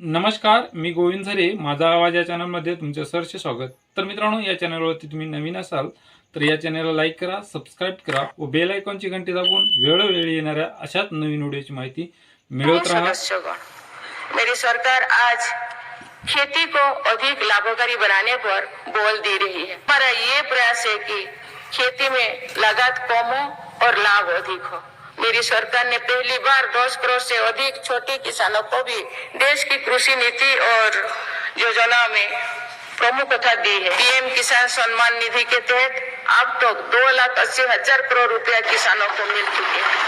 नमस्कार मी गोविंद झरे. माझा आवाज या चॅनलमध्ये तुमचं सरचे स्वागत. तर मित्रांनो या चॅनलवरती तुम्ही नवीन असाल तर या चॅनलला लाईक करा सबस्क्राईब करा व बेल आयकॉनची घंटी दाबून वेळोवेळी येणाऱ्या अशाच नवीन व्हिडिओची माहिती मिळवत राहा. सदस्यगण मेरी सरकार आज खेती को अधिक लाभकारी बनाने पर बोल दे रही है। हमारा ये प्रयास है कि खेती में लागत कम हो और लाभ अधिक हो। मेरी सरकार ने पहली बार 10 करोड़ से अधिक छोटे किसानों को भी देश की कृषि नीति और योजना में प्रमुखता दी है। पीएम किसान सम्मान निधि के तहत अब तक तो दो लाख अस्सी हज़ार करोड़ रुपया किसानों को मिल चुके हैं।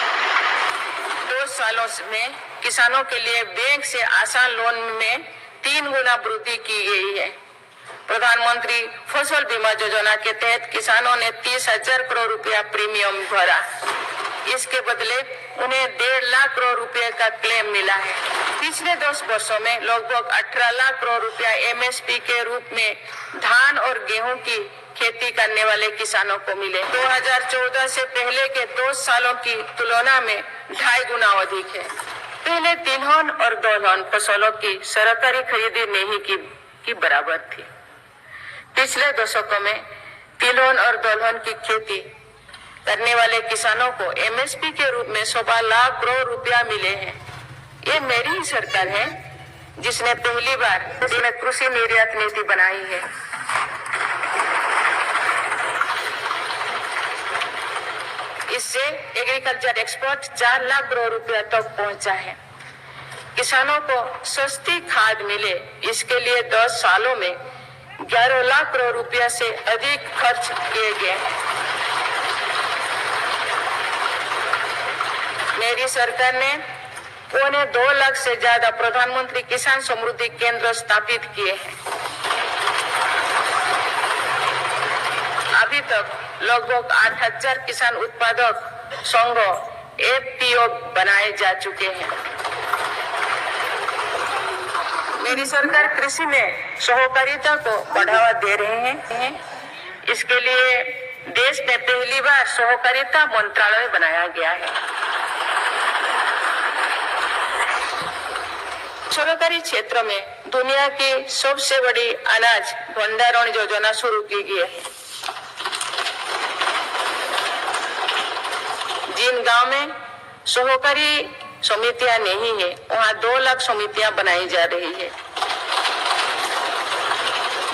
दो सालों में किसानों के लिए बैंक से आसान लोन में तीन गुना वृद्धि की गई है। प्रधानमंत्री फ़सल बीमा योजना के तहत किसानों ने तीस हज़ार करोड़ रुपया प्रीमियम भरा। इसके बदले उन्हें डेढ़ लाख करोड़ रुपए का क्लेम मिला है। पिछले दस वर्षों में लगभग 18 लाख करोड़ रुपया एमएसपी के रूप में धान और गेहूँ की खेती करने वाले किसानों को मिले। 2014 से पहले के दो सालों की तुलना में ढाई गुना अधिक है। पहले तिलहन और दलहन फ़सलों की सरकारी खरीदी नहीं की, की बराबर थी। पिछले दशकों में तिलहन और दलहन की खेती करने वाले किसानों को एमएसपी के रूप में सवा लाख करोड़ रुपया मिले हैं। ये मेरी ही सरकार है, जिसने पहली बार कृषि निर्यात नीति बनाई है। इससे एग्रीकल्चर एक्सपोर्ट चार लाख करोड़ रुपया तक तो पहुँचा है। किसानों को सस्ती खाद मिले, इसके लिए 10 सालों में 11 लाख करोड़ रुपया से अधिक खर्च किए गए हैं। मेरी सरकार ने पौने दो लाख से ज़्यादा प्रधानमंत्री किसान समृद्धि केंद्र स्थापित किए हैं। अभी तक लगभग आठ हज़ार किसान उत्पादक संघ एफपीओ बनाए जा चुके हैं। मेरी सरकार कृषि में सहकारिता को बढ़ावा दे रहे हैं। इसके लिए देश में पहली बार सहकारिता मंत्रालय बनाया गया है। सरकारी क्षेत्र में दुनिया की सबसे बड़ी अनाज भंडारण योजना शुरू की गई है। जिन गाँव में सहकारी समितियाँ नहीं है, वहाँ दो लाख समितियाँ बनाई जा रही है।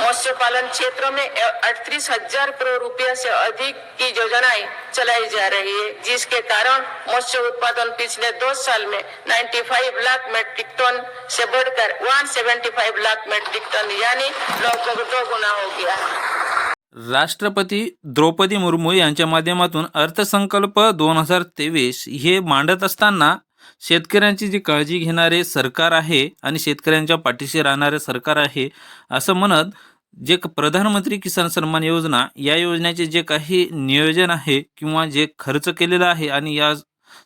मत्स्य पालन क्षेत्र में अड़तीस हजार करोड़ रुपया से अधिक की योजनाएं चलाई जा रही है जिसके कारण मत्स्य उत्पादन पिछले दो साल में 95 लाख मेट्रिक टन से बढ़कर 175 लाख मेट्रिक टन यानी लगभग दो गुना हो गया राष्ट्रपती द्रौपदी मुर्मू यांच्या माध्यमातून अर्थसंकल्प दोन हजार तेवीस हे मांडत असताना शेतकऱ्यांची जी काळजी घेणारे सरकार आहे आणि शेतकऱ्यांच्या पाठीशी राहणारे सरकार आहे असं म्हणत जे क- प्रधानमंत्री किसान सन्मान योजना या योजनेचे जे काही नियोजन आहे किंवा जे खर्च केलेला आहे आणि या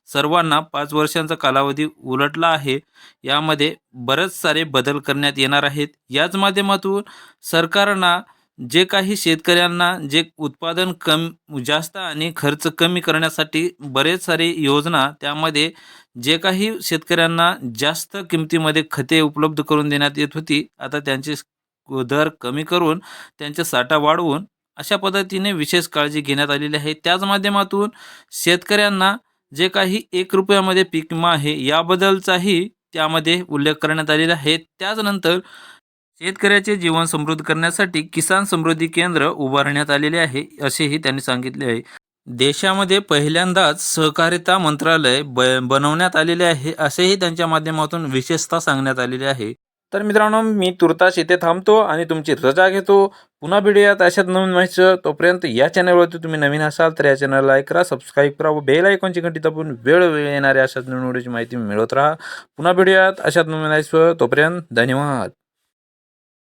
सर्वांना पाच वर्षांचा कालावधी उलटला आहे यामध्ये बरेच सारे बदल करण्यात येणार आहेत. याच माध्यमातून सरकारना जे काही शेतकऱ्यांना जे उत्पादन कम जास्त आणि खर्च कमी करण्यासाठी बरेच सारे योजना त्यामध्ये जे काही शेतकऱ्यांना जास्त किमतीमध्ये खते उपलब्ध करून देण्यात येत होती आता त्यांचे दर कमी करून त्यांचा साठा वाढवून अशा पद्धतीने विशेष काळजी घेण्यात आलेली आहे. त्याच माध्यमातून शेतकऱ्यांना जे काही एक रुपयामध्ये पीक विमा आहे याबद्दलचाही त्यामध्ये उल्लेख करण्यात आलेला आहे. त्याचनंतर शेतकऱ्याचे जीवन समृद्ध करण्यासाठी किसान समृद्धी केंद्र उभारण्यात आलेले आहे असेही त्यांनी सांगितले आहे. देशामध्ये पहिल्यांदाच सहकारिता मंत्रालय ब बनवण्यात आलेले आहे असेही त्यांच्या माध्यमातून विशेषतः सांगण्यात आलेले आहे. तर मित्रांनो मी तुर्तास इथे थांबतो आणि तुमची रजा घेतो. पुन्हा भेटूयात अशात नवीन माहिती तोपर्यंत या चॅनलवरती तुम्ही नवीन असाल तर या चॅनलला लाईक करा सबस्क्राईब करा व बेल आयकॉनची घंटी दाबून वेळोवेळी येणाऱ्या अशाच नवीन व्हिडिओची माहिती मिळवत राहा. पुन्हा भेटूयात अशात नवीन माहिती तोपर्यंत धन्यवाद.